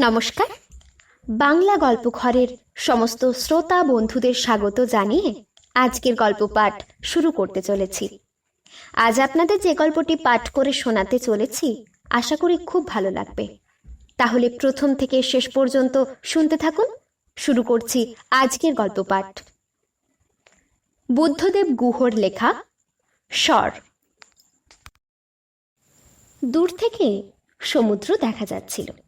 নমস্কার। বাংলা গল্প ঘরের সমস্ত শ্রোতা বন্ধুদের স্বাগত জানিয়ে আজকের গল্প পাঠ শুরু করতে চলেছি। আজ আপনাদের যে গল্পটি পাঠ করে শোনাতে চলেছি, আশা করি খুব ভালো লাগবে। তাহলে প্রথম থেকে শেষ পর্যন্ত শুনতে থাকুন। শুরু করছি আজকের গল্প পাঠ। বুদ্ধদেব গুহর লেখা, স্বর। দূর থেকে সমুদ্র দেখা যাচ্ছিল।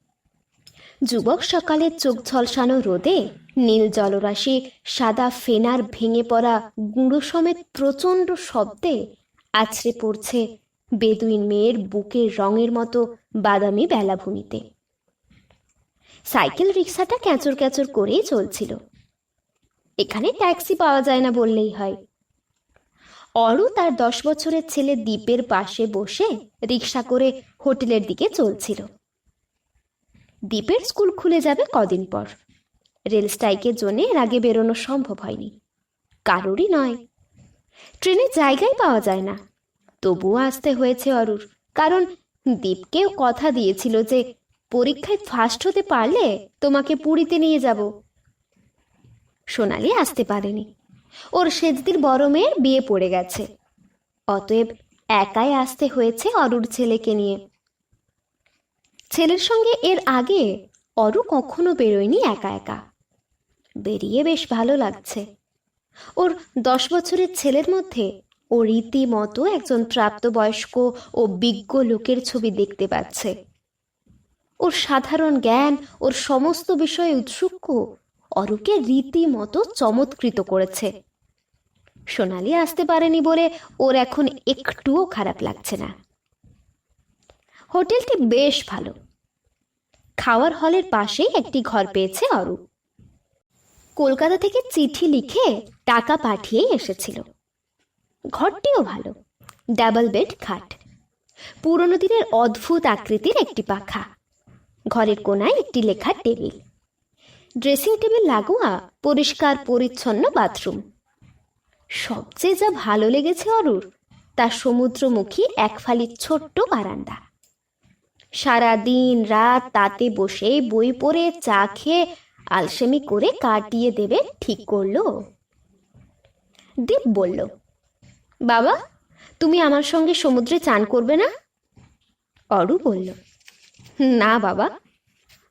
যুবক সকালের চোখ ঝলসানো রোদে নীল জলরাশি, সাদা ফেনার ভেঙে পড়া গুঁড়ো সমেত প্রচণ্ড শব্দে আছড়ে পড়ছে বেদুইন মেয়ের বুকের রঙের মতো বাদামি বেলাভূমিতে। সাইকেল রিক্সাটা ক্যাঁচর ক্যাঁচর করেই চলছিল। এখানে ট্যাক্সি পাওয়া যায় না বললেই হয়। অরু তার দশ বছরের ছেলে দ্বীপের পাশে বসে রিক্সা করে হোটেলের দিকে চলছিল। দ্বীপের স্কুল খুলে যাবে কদিন পর। রেল স্ট্রাইকের জন্য এর আগে বেরোনো সম্ভব হয়নি। কারোরই নয়। ট্রেনে জায়গাই পাওয়া যায় না। তবুও আসতে হয়েছে অরুর, কারণ দীপকেও কথা দিয়েছিল যে পরীক্ষায় ফার্স্ট হতে পারলে তোমাকে পুরীতে নিয়ে যাব। সোনালি আসতে পারেনি। ওর সেজদির বড় মেয়ের বিয়ে পড়ে গেছে। অতএব একাই আসতে হয়েছে অরুর ছেলেকে নিয়ে। ছেলের সঙ্গে এর আগে অরু কখনো বেরোয়নি একা একা। বেরিয়ে বেশ ভালো লাগছে। ওর দশ বছরের ছেলের মধ্যে ও রীতিমতো একজন প্রাপ্তবয়স্ক ও বিজ্ঞ লোকের ছবি দেখতে পাচ্ছে। ওর সাধারণ জ্ঞান, ওর সমস্ত বিষয়ে উৎসুক অরুকে রীতিমতো চমৎকৃত করেছে। সোনালি আসতে পারেনি বলে ওর এখন একটুও খারাপ লাগছে না। হোটেলটি বেশ ভালো। খাওয়ার হলের পাশেই একটি ঘর পেয়েছে অরু কলকাতা থেকে চিঠি লিখে টাকা পাঠিয়েই এসেছিল। ঘরটিও ভালো, ডাবল বেড খাট। পুরনো দিনের অদ্ভুত আকৃতির একটি পাখা। ঘরের কোনায় একটি লেখার টেবিল। ড্রেসিং টেবিল লাগোয়া, পরিষ্কার, পরিচ্ছন্ন বাথরুম। সবচেয়ে যা ভালো লেগেছে অরুর তা সমুদ্রমুখী এক ফালি ছোট্ট বারান্দা। সারা দিন রাত তাতে বসে বই পড়ে, চা খেয়ে আলসেমি করে কাটিয়ে দেবে, ঠিক করল। দীপ বলল, বাবা, তুমি আমার সঙ্গে সমুদ্রে চান করবে না? অরু বলল, না বাবা।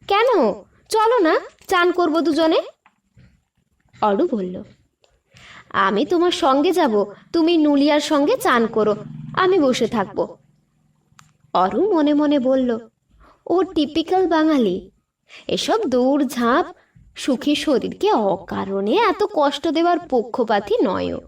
কেন? চলো না, চান করব দুজনে। অরু বলল, আমি তোমার সঙ্গে যাব। তুমি নুলিয়ার সঙ্গে চান করো। আমি বসে থাকব। অরু মনে মনে বলল, ও টিপিক্যাল বাঙালি, এসব দৌড় ঝাঁপ সুখী শরীরকে অকারণে এত কষ্ট দেওয়ার পক্ষপাতী নয়ও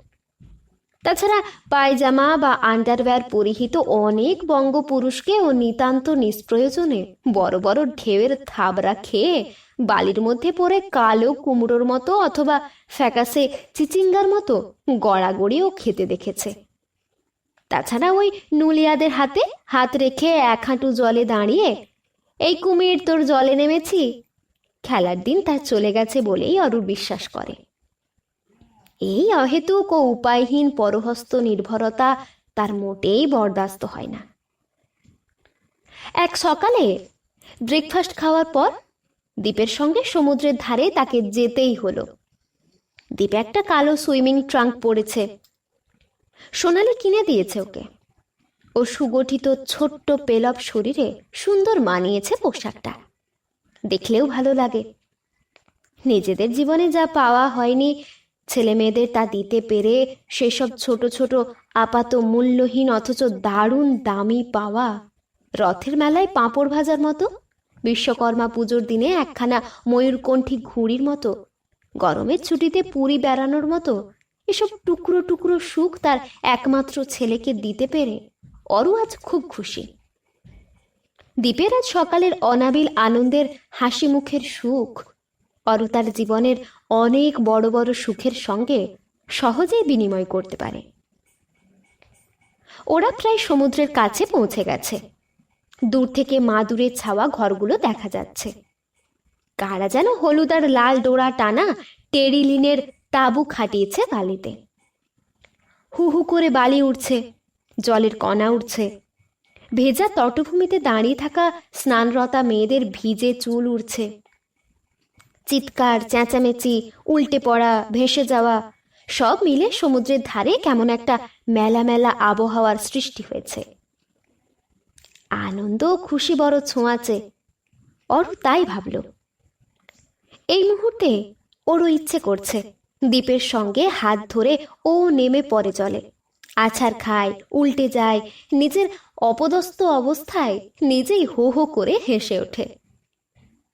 তাছাড়া পায়জামা বা আন্ডারওয়্যার পরিহিত অনেক বঙ্গপুরুষকে ও নিতান্ত নিষ্প্রয়োজনে বড় বড় ঢেউয়ের থাবড়া খেয়ে বালির মধ্যে পড়ে কালো কুমড়োর মতো অথবা ফ্যাকাসে চিচিঙ্গার মতো গড়াগড়িও খেতে দেখেছে। তাছাড়া ওই নুলিয়াদের হাতে হাত রেখে এক হাঁটু জলে দাঁড়িয়ে, এই কুমির তোর জলে নেমেছি? খেলার দিন তার চলে গেছে বলেই অরুর বিশ্বাস করে। এই অহেতুক ও উপায়হীন পরহস্ত নির্ভরতা তার মোটেই বরদাস্ত হয় না। এক সকালে ব্রেকফাস্ট খাওয়ার পর দ্বীপের সঙ্গে সমুদ্রের ধারে তাকে যেতেই হলো। দ্বীপ একটা কালো সুইমিং ট্রাঙ্ক পড়েছে। সোনালি কিনে দিয়েছে ওকে। ও সুগঠিত ছোট্ট পেলব শরীরে সুন্দর মানিয়েছে পোশাকটা। দেখলেও ভালো লাগে। নিজেদের জীবনে যা পাওয়া হয়নি ছেলে মেয়েদের তা দিতে পেরে সেসব ছোট ছোট আপাত মূল্যহীন অথচ দারুণ দামি পাওয়া রথের মেলায় পাঁপড় ভাজার মতো, বিশ্বকর্মা পুজোর দিনে একখানা ময়ূরকণ্ঠী ঘুড়ির মতো, গরমের ছুটিতে পুরী বেড়ানোর মতো এসব টুকরো টুকরো সুখ তার একমাত্র ছেলেকে দিতে পেরে অরু আজ খুব খুশি। দ্বীপের আজ সকালের অনাবিল আনন্দের হাসি মুখের সুখ। অরু তার জীবনের অনেক বড় বড় সুখের সঙ্গে সহজেই বিনিময় করতে পারে। ওরা প্রায় সমুদ্রের কাছে পৌঁছে গেছে। দূর থেকে মাদুরের ছাওয়া ঘরগুলো দেখা যাচ্ছে। কারা যেন হলুদ আর লাল ডোরা টানা টেরিলিনের তাঁবু খাটিয়েছে বালিতে। হু হু করে বালি উঠছে জলের কণা উঠছে ভেজা তটভূমিতে দাঁড়িয়ে থাকা স্নানরতা মেয়েদের ভিজে চুল উড়ছে। চিৎকার, চেঁচামেচি, উল্টে পড়া, ভেসে যাওয়া, সব মিলে সমুদ্রের ধারে কেমন একটা মেলা মেলা আবহাওয়ার সৃষ্টি হয়েছে। আনন্দ খুশি বড় ছোঁয়াচে অরু তাই ভাবল। এই মুহূর্তে ওরও ইচ্ছে করছে। দ্বীপের সঙ্গে হাত ধরে ও নেমে পড়ে চলে। আছাড় খায়, উল্টে যায়, নিজের অপদস্থ অবস্থায় নিজেই হো হো করে হেসে ওঠে।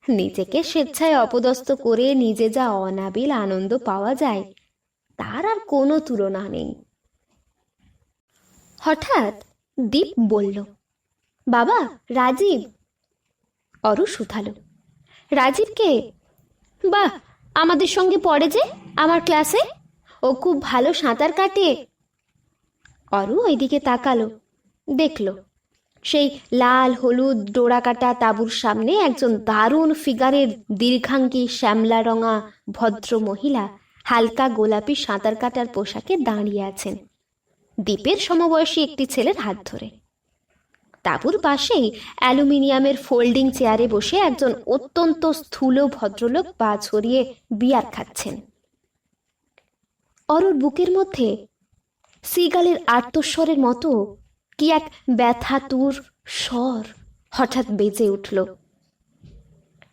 নিজেকে স্বেচ্ছায় অপদস্থ করে নিজে যা অনাবিল আনন্দ পাওয়া যায়, তার আর কোনো তুলনা নেই। হঠাৎ দীপ বলল, বাবা, রাজীব। অরু শুধালো, রাজীবকে? বাহ, আমাদের সঙ্গে পড়ে যে। আমার ক্লাসে? ও খুব ভালো সাঁতার কাটে। অরু ওইদিকে তাকালো, দেখল, সেই লাল, হলুদ ডোরাকাটা তাঁবুর সামনে একজন দারুণ ফিগারের দীর্ঘাঙ্গী শ্যামলা রঙা ভদ্র মহিলা হালকা গোলাপি সাঁতার কাটার পোশাকে দাঁড়িয়ে আছেন। দ্বীপের সমবয়সী একটি ছেলের হাত ধরে। তাঁবুর পাশেই অ্যালুমিনিয়ামের ফোল্ডিং চেয়ারে বসে একজন অত্যন্ত স্থূল ভদ্রলোক পা ছড়িয়ে বিয়ার খাচ্ছেন। অরুর বুকের মধ্যে। সিগালের আর্তস্বরের মতো কি এক ব্যথাতুর স্বর হঠাৎ বেজে উঠল।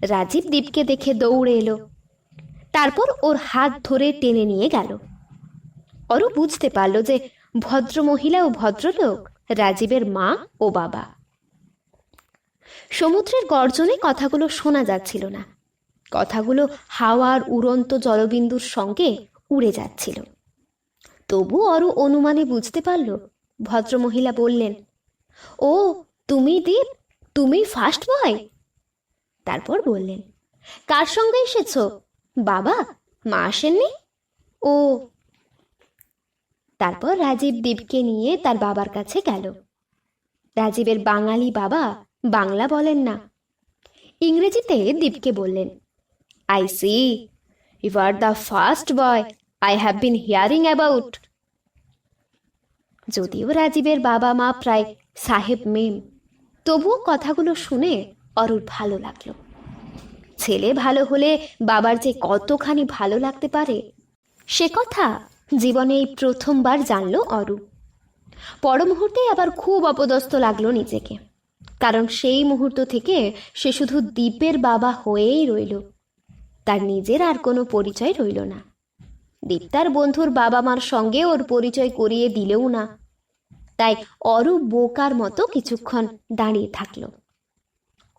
রাজীব দীপকে দেখে দৌড়ে এলো। তারপর ওর হাত ধরে টেনে নিয়ে গেল। অরু বুঝতে পারল যে ভদ্র মহিলা ও ভদ্রলোক রাজীবের মা ও বাবা। সমুদ্রের গর্জনে কথাগুলো শোনা যাচ্ছিল না। কথাগুলো হাওয়ার উড়ন্ত জলবিন্দুর সঙ্গে উড়ে যাচ্ছিল। তবু অরু অনুমানে বুঝতে পারল, ভদ্রমহিলা বললেন, ও তুমি দীপ? তুমি ফার্স্ট বয়? তারপর বললেন, কার সঙ্গে এসেছ? বাবা, মা আসেননি? ও। তারপর রাজীব দীপকে নিয়ে তার বাবার কাছে গেল। রাজীবের বাঙালি বাবা বাংলা বলেন না। ইংরেজিতে দীপকে বললেন I see you are the first boy I have been hearing about যদিও রাজীবের বাবা মা প্রায় সাহেব মেম, তবুও কথাগুলো শুনে অরুর ভালো লাগল। ছেলে ভালো হলে বাবার যে কতখানি ভালো লাগতে পারে, সে কথা জীবনে এই প্রথমবার জানল অরু পর মুহূর্তে আবার খুব অপদস্থ লাগল নিজেকে, কারণ সেই মুহূর্ত থেকে সে শুধু দ্বীপের বাবা হয়েই রইল, তার নিজের আর কোনো পরিচয় রইল না। দীপ তার বন্ধুর বাবা মার সঙ্গে ওর পরিচয় করিয়ে দিলেও না। তাই অরূপ বোকার মতো কিছুক্ষণ দাঁড়িয়ে থাকল।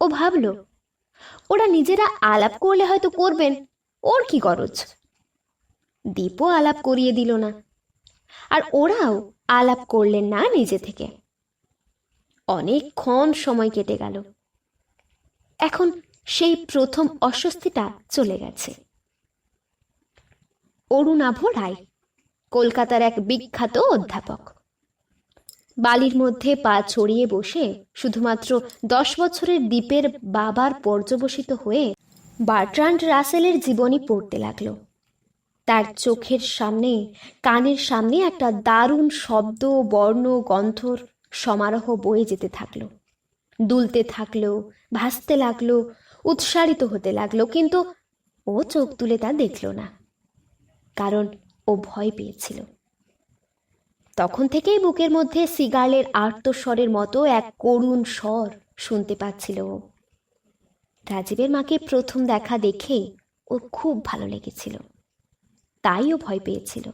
ও ভাবল, ওরা নিজেরা আলাপ করলে হয়তো করবেন, ওর কি গরজ? দীপও আলাপ করিয়ে দিল না। আর ওরাও আলাপ করলেন না নিজে থেকে। অনেকক্ষণ সময় কেটে গেল। এখন সেই প্রথম অস্বস্তিটা চলে গেছে। অরুণাভ রায়, কলকাতার এক বিখ্যাত অধ্যাপক। বালির মধ্যে পা ছড়িয়ে বসে শুধুমাত্র দশ বছরের দ্বীপের বাবার পর্যবসিত হয়ে বার্ট্রান্ড রাসেলের জীবনী পড়তে লাগল। তার চোখের সামনে, কানের সামনে একটা দারুণ শব্দ, বর্ণ, গন্ধর সমারোহ বয়ে যেতে থাকল। দুলতে থাকল, ভাসতে লাগল, উৎসারিত হতে লাগল, কিন্তু ও চোখ তুলে তা দেখল না। কারণ ও ভয় পেয়েছিল। তখন থেকেই বুকের মধ্যে সিগালের আর্তস্বরের মতো এক করুণ স্বর শুনতে পাচ্ছিল ও। রাজীবের মাকে প্রথম দেখা দেখেই ওর খুব ভালো লেগেছিল। তাই ও ভয় পেয়েছিল।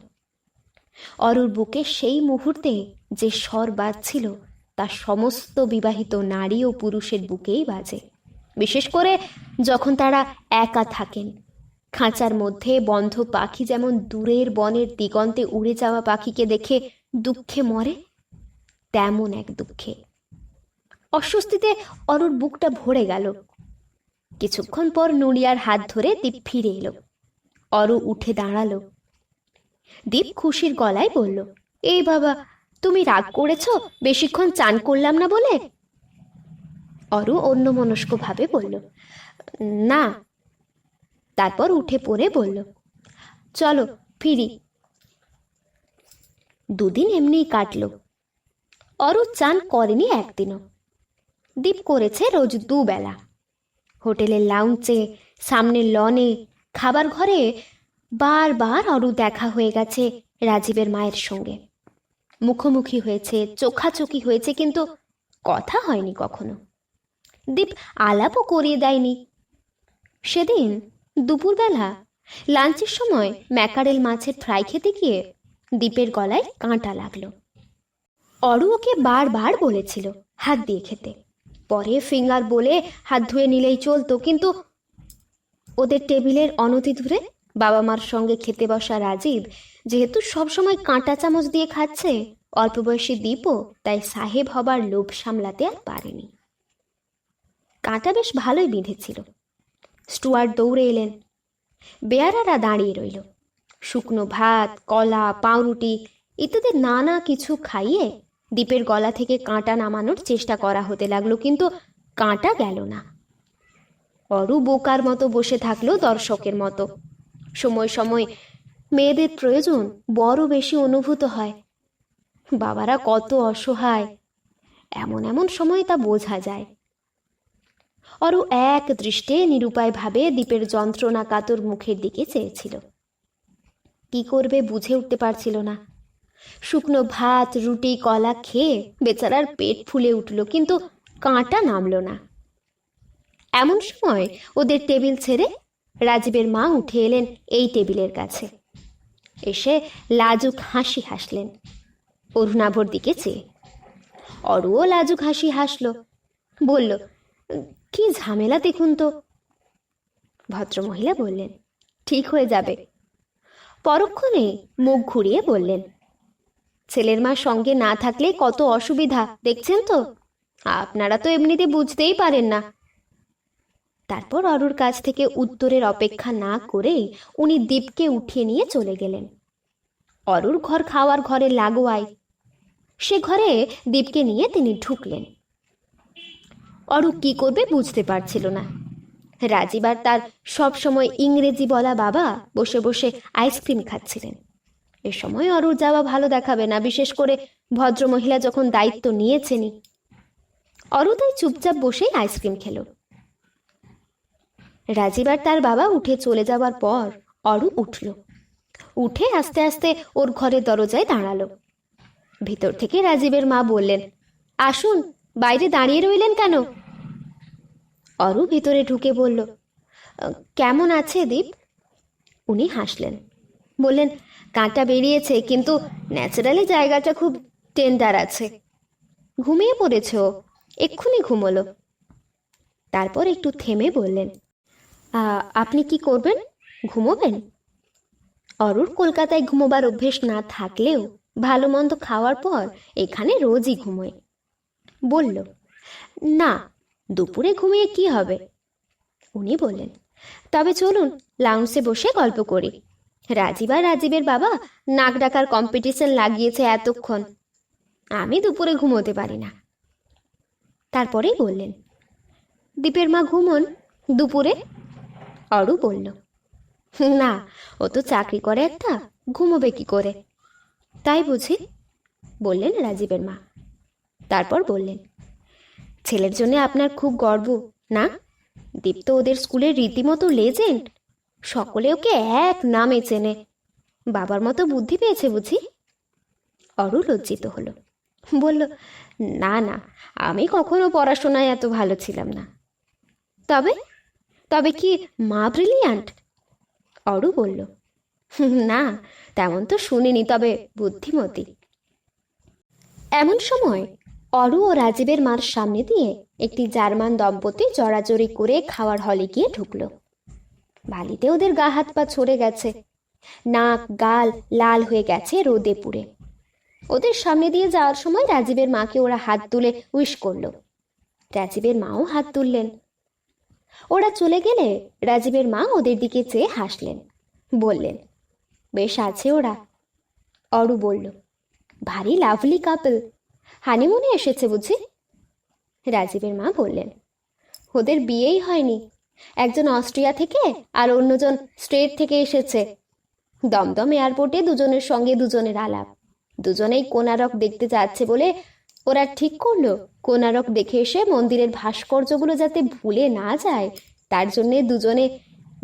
অরুর বুকে সেই মুহূর্তে যে স্বর বাজছিল, তা সমস্ত বিবাহিত নারী ও পুরুষের বুকেই বাজে। বিশেষ করে যখন তারা একা থাকেন খাঁচার মধ্যে বন্ধ পাখি যেমন দূরের বনের দিগন্তে উড়ে যাওয়া পাখিকে দেখে দুঃখে মরে, তেমন এক দুঃখে। অস্বস্তিতে অরুর বুকটা ভরে গেল। কিছুক্ষণ পর নুরিয়ার হাত ধরে দীপ ফিরে এলো। অরু উঠে দাঁড়াল। দীপ খুশির গলায় বলল, এই বাবা, তুমি রাগ করেছ? বেশিক্ষণ চান করলাম না বলে? অরু অন্যমনস্কভাবে বলল, না তারপর উঠে পড়ে বলল, চলো, ফিরি। দুদিন এমনিই কাটলো। অরু চান করেনি একদিনও। দীপ করেছে রোজ দুবেলা। হোটেলের লাউঞ্চে, সামনের লনে, খাবার ঘরে বারবার অরু দেখা হয়ে গেছে রাজীবের মায়ের সঙ্গে। মুখোমুখি হয়েছে, চোখাচোখি হয়েছে, কিন্তু কথা হয়নি কখনো। দীপ আলাপও করিয়ে দেয়নি। সেদিন দুপুরবেলা, লাঞ্চের সময় ম্যাকারেল মাছের ফ্রাই খেতে গিয়ে দীপের গলায় কাঁটা লাগল। অরু ওকে বারবার বলেছিল, হাত দিয়ে খেতে। পরে ফিঙ্গার বলে হাত ধুয়ে নিলেই চলতো, কিন্তু ওদের টেবিলের অনতি দূরে বাবা মার সঙ্গে খেতে বসা রাজীব, যেহেতু সবসময় কাঁটা চামচ দিয়ে খাচ্ছে, অল্প বয়সী দীপও তাই সাহেব হবার লোভ সামলাতে আর পারেনি। কাঁটা বেশ ভালোই বিঁধেছিল। স্টুয়ার্ট দৌড়ে এলেন। বেয়ারারা দাঁড়িয়ে রইল। শুকনো ভাত, কলা, পাউরুটি ইত্যাদি নানা কিছু খাইয়ে দ্বীপের গলা থেকে কাঁটা নামানোর চেষ্টা করা হতে লাগল, কিন্তু কাঁটা গেল না। অরু বোকার মতো বসে থাকল দর্শকের মতো। সময় সময় মেয়েদের প্রয়োজন বড় বেশি অনুভূত হয়। বাবারা কত অসহায়। এমন এমন সময় তা বোঝা যায়। অরু এক দৃষ্টে নিরুপায়ভাবে দ্বীপের যন্ত্রণা কাতর মুখের দিকে চেয়েছিল। কি করবে বুঝে উঠতে পারছিল না। শুকনো ভাত, রুটি, কলা খেয়ে বেচারার পেট ফুলে উঠল, কিন্তু কাঁটা নামলো না। এমন সময় ওদের টেবিল ছেড়ে রাজীবের মা উঠে এলেন এই টেবিলের কাছে। এসে লাজুক হাসি হাসলেন। অরুণাভর দিকে চেয়ে। অরুও লাজুক হাসি হাসল। বলল কি ঝামেলা দেখুন তো? ভদ্রমহিলা বললেন, ঠিক হয়ে যাবে। পরক্ষণে মুখ ঘুরিয়ে বললেন, ছেলের মা সঙ্গে না থাকলে কত অসুবিধা, দেখছেন তো? আপনারা তো এমনিতে বুঝতেই পারেন না। তারপর অরুর কাছ থেকে উত্তরের অপেক্ষা না করেই উনি দীপকে উঠিয়ে নিয়ে চলে গেলেন। অরুর ঘর খাওয়ার ঘরে লাগোয়ায়। সে ঘরে দীপকে নিয়ে তিনি ঢুকলেন। অরু কি করবে বুঝতে পারছিল না। রাজীব আর তার সব সময় ইংরেজি বলা বাবা বসে বসে আইসক্রিম খাচ্ছিলেন। এ সময় অরুর যাওয়া ভালো দেখাবে না, বিশেষ করে ভদ্রমহিলা যখন দায়িত্ব নিয়েছেনই। অরু তাই চুপচাপ বসেই আইসক্রিম খেলো। রাজীব আর তার বাবা উঠে চলে যাওয়ার পর অরু উঠল। উঠে আস্তে আস্তে ওর ঘরের দরজায় দাঁড়াল। ভিতর থেকে রাজীবের মা বললেন, আসুন, বাইরে দাঁড়িয়ে রইলেন কেন? অরু ভিতরে ঢুকে বলল, কেমন আছে দীপ? উনি হাসলেন, বললেন, কাঁটা বেরিয়েছে, কিন্তু ন্যাচারালি জায়গাটা খুব টেন্ডার আছে। ঘুমিয়ে পড়েছ এক্ষুনি ঘুমোলো। তারপর একটু থেমে বললেন আপনি কি করবেন? ঘুমোবেন? অরুর কলকাতায় ঘুমোবার অভ্যেস না থাকলেও ভালো মন্দ খাওয়ার পর এখানে রোজই ঘুমোয়। বলল, না দুপুরে ঘুমিয়ে কি হবে? উনি বললেন, তবে চলুন লাউন্সে বসে গল্প করি। রাজীব আর রাজীবের বাবা নাক ডাকার কম্পিটিশন লাগিয়েছে এতক্ষণ। আমি দুপুরে ঘুমোতে পারি না। তারপরেই বললেন, দীপের মা ঘুমন দুপুরে? অরু বলল, না, ও তো চাকরি করে একটা, ঘুমোবে কি করে? তাই বুঝি? বললেন রাজীবের মা। তারপর বললেন ছেলের জন্য আপনার খুব গর্ব, না? দীপ তো ওদের স্কুলের রীতিমতো লেজেন্ড সকলে ওকে এক নামে চেনে। বাবার মতো বুদ্ধি পেয়েছে বুঝি? অরু লজ্জিত হলো। বলল, না না, আমি কখনো পড়াশোনায় এত ভালো ছিলাম না। তবে তবে কি মা ব্রিলিয়ান্ট অরু বলল, না, তেমন তো শুনিনি, তবে বুদ্ধিমতী। এমন সময় অরু ও রাজীবের মার সামনে দিয়ে একটি জার্মান দম্পতি জড়াজড়ি করে খাওয়ার হলে গিয়ে ঢুকলো। বালিতে ওদের গা হাত পা ছড়ে গেছে। নাক, গাল লাল হয়ে গেছে রোদে পুড়ে। ওদের সামনে দিয়ে যাওয়ার সময় রাজীবের মাকে ওরা হাত তুলে উইশ করল। রাজীবের মাও হাত তুললেন। ওরা চলে গেলে রাজীবের মা ওদের দিকে চেয়ে হাসলেন। বললেন, বেশ আছে ওরা। অরু বলল, ভারী লাভলি কাপল। হানিমুনে এসেছে বুঝি? রাজীবের মা বললেন, ওদের বিয়েই হয়নি। একজন অস্ট্রিয়া থেকে আর অন্যজন স্ট্রেট থেকে এসেছে। দমদম এয়ারপোর্টে দুজনের সঙ্গে দুজনের আলাপ। দুজনেই কোনারক দেখতে যাচ্ছে বলে ওরা ঠিক করল। কোনারক দেখে এসে মন্দিরের ভাস্কর্যগুলো যাতে ভুলে না যায়, তার জন্যে দুজনে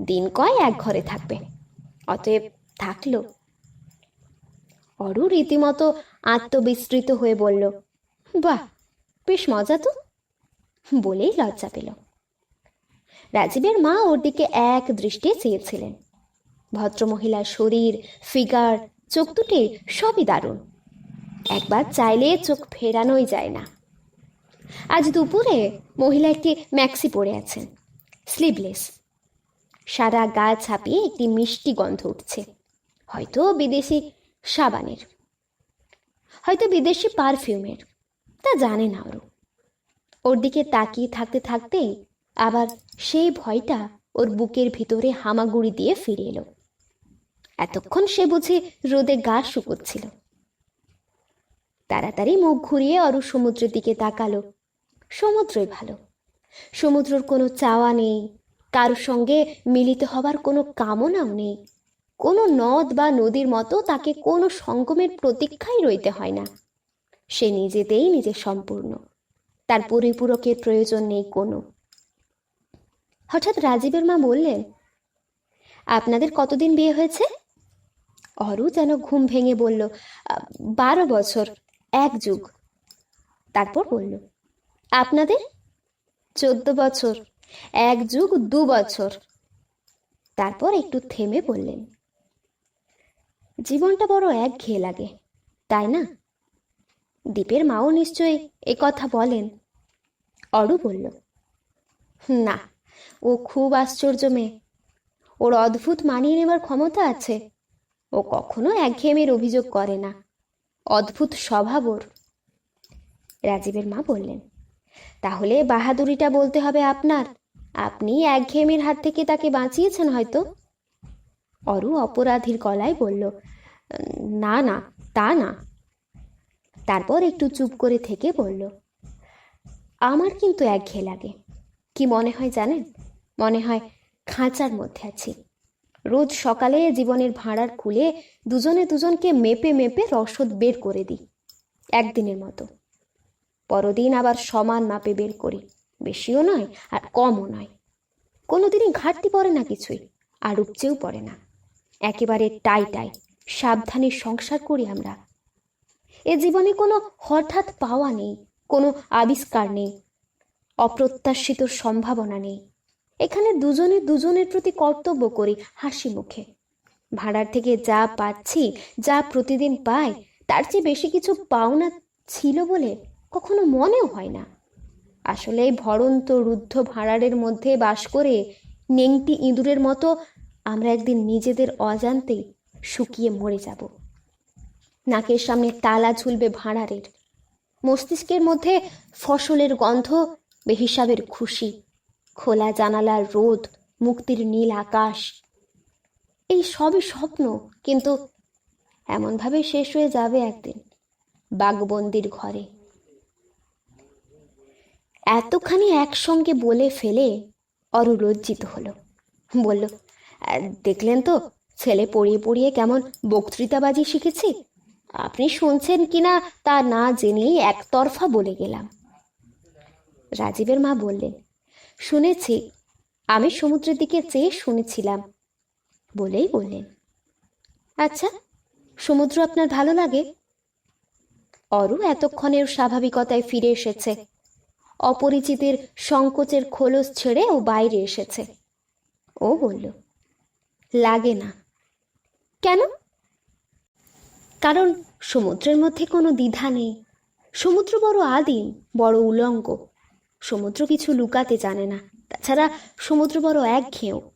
দিন কয় এক ঘরে থাকবে। অতএব থাকল। অরু রীতিমতো আত্মবিস্তৃত হয়ে বলল বাহ, বেশ মজা তো। বলেই লজ্জা পেল। রাজীবের মা ওর দিকে এক দৃষ্টি চেয়েছিলেন। ভদ্রমহিলার শরীর, ফিগার, চোখ দুটি সবই দারুণ। একবার চাইলে চোখ ফেরানোই যায় না। আজ দুপুরে মহিলা একটি ম্যাক্সি পরে আছেন, স্লিভলেস। সারা গা ছাপিয়ে একটি মিষ্টি গন্ধ উঠছে। হয়তো বিদেশি সাবানের, হয়তো বিদেশি পারফিউমের। তা জানে না ওরও ওর দিকে তাকিয়ে থাকতে থাকতেই আবার সেই ভয়টা ওর বুকের ভিতরে হামাগুড়ি দিয়ে ফিরে এলো। এতক্ষণ সে বুঝি রোদে গা শুকোচ্ছিল। তাড়াতাড়ি মুখ ঘুরিয়ে অরু সমুদ্রের দিকে তাকালো। সমুদ্রই ভালো। সমুদ্রর কোনো চাওয়া নেই। কারোর সঙ্গে মিলিত হবার কোনো কামনাও নেই। কোনো নদ বা নদীর মতো তাকে কোনো সঙ্গমের প্রতীক্ষাই রইতে হয় না। সে নিজেতেই নিজে সম্পূর্ণ। তার পরিপূরকের প্রয়োজন নেই কোনো। হঠাৎ রাজীবের মা বললেন, আপনাদের কতদিন বিয়ে হয়েছে? অরু যেন ঘুম ভেঙে বলল, বারো বছর, এক যুগ। তারপর বলল, আপনাদের? চোদ্দ বছর, এক যুগ, দু বছর। তারপর একটু থেমে বললেন, জীবনটা বড় এক ঘেয়ে লাগে, তাই না? দীপের মাও নিশ্চয়ই এ কথা বলেন। অরু বলল, না, ও খুব আশ্চর্য মেয়ে। ওর অদ্ভুত মানিয়ে নেবার ক্ষমতা আছে। ও কখনো একঘেয়েমির অভিযোগ করে না। অদ্ভুত স্বভাব ওর। রাজীবের মা বললেন, তাহলে বাহাদুরিটা বলতে হবে আপনার। আপনি একঘেয়েমির হাত থেকে তাকে বাঁচিয়েছেন হয়তো? অরু অপরাধীর গলায় বলল, না না, তা না। তারপর একটু চুপ করে থেকে বলল, আমার কিন্তু একঘেয়ে লাগে। কি মনে হয় জানেন? মনে হয় খাঁচার মধ্যে আছি। রোজ সকালে জীবনের ভাঁড়ার খুলে দুজনে দুজনকে মেপে মেপে রসদ বের করে দিই, একদিনের মতো। পরদিন আবার সমান মাপে বের করি, বেশিও নয় আর কমও নয়। কোনোদিনই ঘাটতি পড়ে না কিছুই, আর উপচেও পড়ে না। একেবারে টাই টাই, সাবধানে সংসার করি আমরা এ জীবনে কোনো হঠাৎ পাওয়া নেই, কোনো আবিষ্কার নেই, অপ্রত্যাশিত সম্ভাবনা নেই। এখানে দুজনে দুজনের প্রতি কর্তব্য করি হাসি মুখে। ভাড়ার থেকে যা পাচ্ছি, যা প্রতিদিন পাই, তার চেয়ে বেশি কিছু পাওনা ছিল বলে কখনো মনেও হয় না। আসলে ভরন্ত রুদ্ধ ভাড়ারের মধ্যে বাস করে নেংটি ইঁদুরের মতো আমরা একদিন নিজেদের অজান্তেই শুকিয়ে মরে যাব। নাকের সামনে তালা ঝুলবে ভাঁড়ারের। মস্তিষ্কের মধ্যে ফসলের গন্ধ, বেহিসাবের খুশি, খোলা জানালার রোদ, মুক্তির নীল আকাশ। এই সবই স্বপ্ন, কিন্তু এমনভাবে শেষ হয়ে যাবে একদিন বাঘবন্দির ঘরে। এতখানি একসঙ্গে বলে ফেলে অরু লজ্জিত হলো। বলল দেখলেন তো, ছেলে পড়িয়ে পড়িয়ে কেমন বক্তৃতাবাজি শিখেছি? আপনি শুনছেন কিনা তা না জেনেই একতরফা বলে গেলাম। রাজীবের মা বললেন, শুনেছি, আমি সমুদ্রের দিকে চেয়ে শুনেছিলাম। বলেই বললেন আচ্ছা সমুদ্র আপনার ভালো লাগে? অরু এতক্ষণের স্বাভাবিকতায় ফিরে এসেছে। অপরিচিতের সংকোচের খোলস ছেড়ে ও বাইরে এসেছে। ও বলল, লাগে না। কেন? কারণ সমুদ্রের মধ্যে কোনো দ্বিধা নেই। সমুদ্র বড় আদিম, বড় উলঙ্গ। সমুদ্র কিছু লুকাতে জানে না, তাছাড়া সমুদ্র বড় একঘেয়েও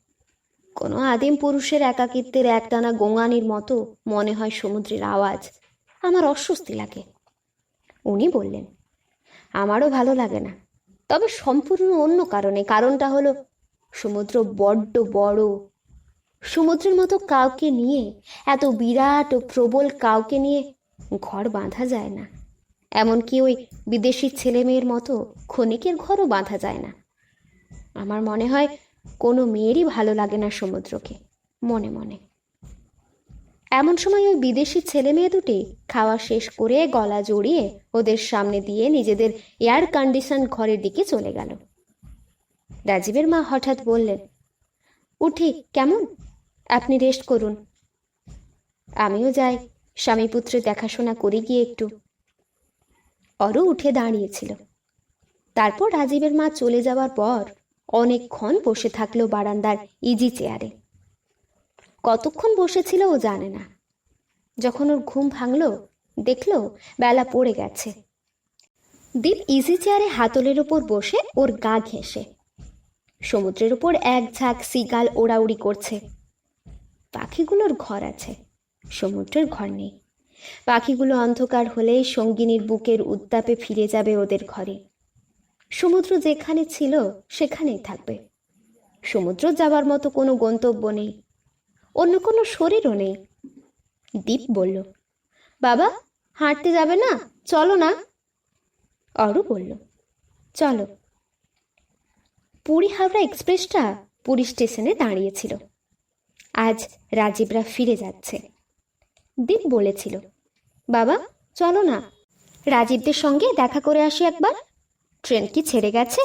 কোনো আদিম পুরুষের একাকিত্বের একটানা গোঙানির মতো মনে হয় সমুদ্রের আওয়াজ। আমার অস্বস্তি লাগে। উনি বললেন, আমারও ভালো লাগে না। তবে সম্পূর্ণ অন্য কারণে। কারণটা হলো, সমুদ্র বড্ড বড় সমুদ্রের মতো কাউকে নিয়ে, এত বিরাট ও প্রবল কাউকে নিয়ে ঘর বাঁধা যায় না। এমনকি ওই বিদেশি ছেলে মেয়ের মতো ক্ষণিকের ঘরও বাঁধা যায় না। আমার মনে হয় কোনো মেয়েরই ভালো লাগে না সমুদ্রকে, মনে মনে। এমন সময় ওই বিদেশি ছেলে মেয়ে দুটি খাওয়া শেষ করে গলা জড়িয়ে ওদের সামনে দিয়ে নিজেদের এয়ার কন্ডিশন ঘরের দিকে চলে গেল। রাজীবের মা হঠাৎ বললেন, উঠি, কেমন? আপনি রেস্ট করুন। আমিও যাই। স্বামী পুত্রে দেখাশোনা করে গিয়ে একটু। অরু উঠে দাঁড়িয়েছিল। তারপর রাজীবের মা চলে যাওয়ার পর অনেকক্ষণ বসে থাকল বারান্দার ইজি চেয়ারে কতক্ষণ বসেছিল ও জানে না। যখন ওর ঘুম ভাঙলো, দেখল বেলা পড়ে গেছে। দীপ ইজি চেয়ারে হাতলের ওপর বসে ওর গা ঘেঁষে। সমুদ্রের ওপর এক ঝাঁক সিগাল ওড়াউড়ি করছে। পাখিগুলোর ঘর আছে, সমুদ্রের ঘর নেই। পাখিগুলো অন্ধকার হলে সঙ্গিনীর বুকের উত্তাপে ফিরে যাবে ওদের ঘরে। সমুদ্র যেখানে ছিল, সেখানেই থাকবে। সমুদ্র যাবার মতো কোনো গন্তব্য নেই, অন্য কোনো শরীরও নেই। দীপ বলল, বাবা, হাঁটতে যাবে না? চলো না? অরু বলল, চলো। পুরী হাওড়া এক্সপ্রেসটা পুরী স্টেশনে দাঁড়িয়েছিল। আজ রাজীবরা ফিরে যাচ্ছে। দীপ বলেছিল, বাবা, চলো না। রাজীবদের সঙ্গে দেখা করে আসি একবার। ট্রেন কি ছেড়ে গেছে?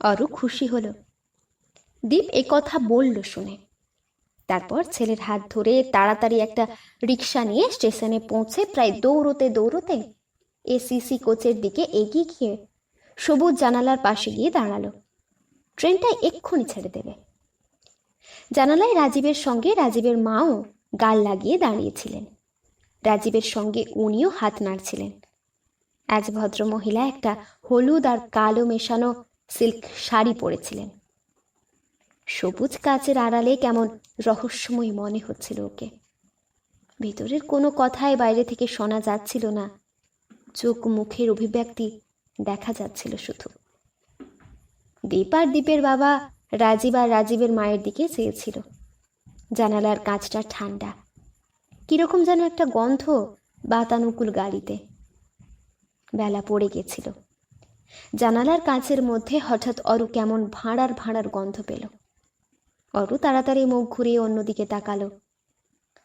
অরু খুশি হলো। দীপ এ কথা বলল শুনে। তারপর ছেলের হাত ধরে তাড়াতাড়ি একটা রিক্সা নিয়ে স্টেশনে পৌঁছে প্রায় দৌড়তে দৌড়তে এসিসি কোচের দিকে এগিয়ে গিয়ে সবুজ জানালার পাশে গিয়ে দাঁড়াল। ট্রেনটা এক্ষুনি ছেড়ে দেবে। জানালায় রাজীবের সঙ্গে রাজীবের মাও গাল লাগিয়ে দাঁড়িয়েছিলেন। রাজীবের সঙ্গে উনিও হাত নাড়ছিলেন। আজ ভদ্রমহিলা একটা হলুদ আর কালো মেশানো সিল্ক শাড়ি পরেছিলেন। সবুজ কাচের আড়ালে কেমন রহস্যময় মনে হচ্ছিল ওকে। ভিতরের কোনো কথাই বাইরে থেকে শোনা যাচ্ছিল না। চোখ মুখের অভিব্যক্তি দেখা যাচ্ছিল শুধু। দীপের বাবা রাজীব আর রাজীবের মায়ের দিকে চেয়েছিল। জানালার কাঁচটা ঠান্ডা। কীরকম যেন একটা গন্ধ বাতানুকুল গাড়িতে। বেলা পড়ে গেছিল। জানালার কাঁচের মধ্যে হঠাৎ অরু কেমন ভাঁড়ার ভাঁড়ার গন্ধ পেল। অরু তাড়াতাড়ি মুখ ঘুরিয়ে অন্যদিকে তাকালো।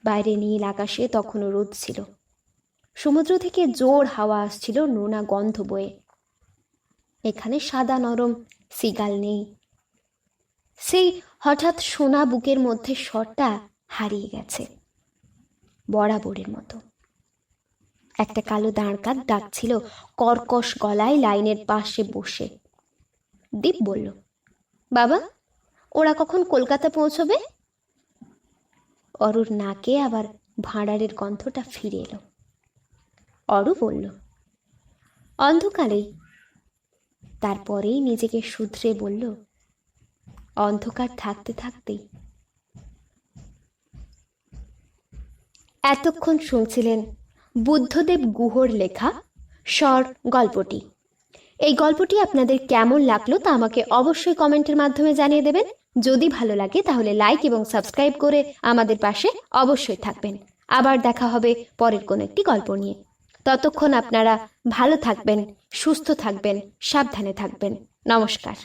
বাইরে নীল আকাশে তখনও রোদ ছিল। সমুদ্র থেকে জোর হাওয়া আসছিল নোনা গন্ধ বয়ে। এখানে সাদা নরম সিগাল নেই। সেই হঠাৎ সোনা বুকের মধ্যে স্বরটা হারিয়ে গেছে, বরাবরের মতো। একটা কালো দাঁড়কাক ডাকছিল কর্কশ গলায় লাইনের পাশে বসে। দীপ বলল, বাবা, ওরা কখন কলকাতা পৌঁছবে? অরুর নাকে আবার ভাঁড়ারের গন্ধটা ফিরে এলো। অরু বলল, অন্ধকারেই। তারপরেই নিজেকে শুধরে বলল অন্ধকার থাকতে থাকতেই। এতক্ষণ শুনছিলেন বুদ্ধদেব গুহর লেখা স্বর গল্পটি। এই গল্পটি আপনাদের কেমন লাগল তা আমাকে অবশ্যই কমেন্টের মাধ্যমে জানিয়ে দেবেন। যদি ভালো লাগে তাহলে লাইক এবং সাবস্ক্রাইব করে আমাদের পাশে অবশ্যই থাকবেন। আবার দেখা হবে পরের কোনো একটি গল্প নিয়ে। ততক্ষণ আপনারা ভালো থাকবেন, সুস্থ থাকবেন, সাবধানে থাকবেন। নমস্কার।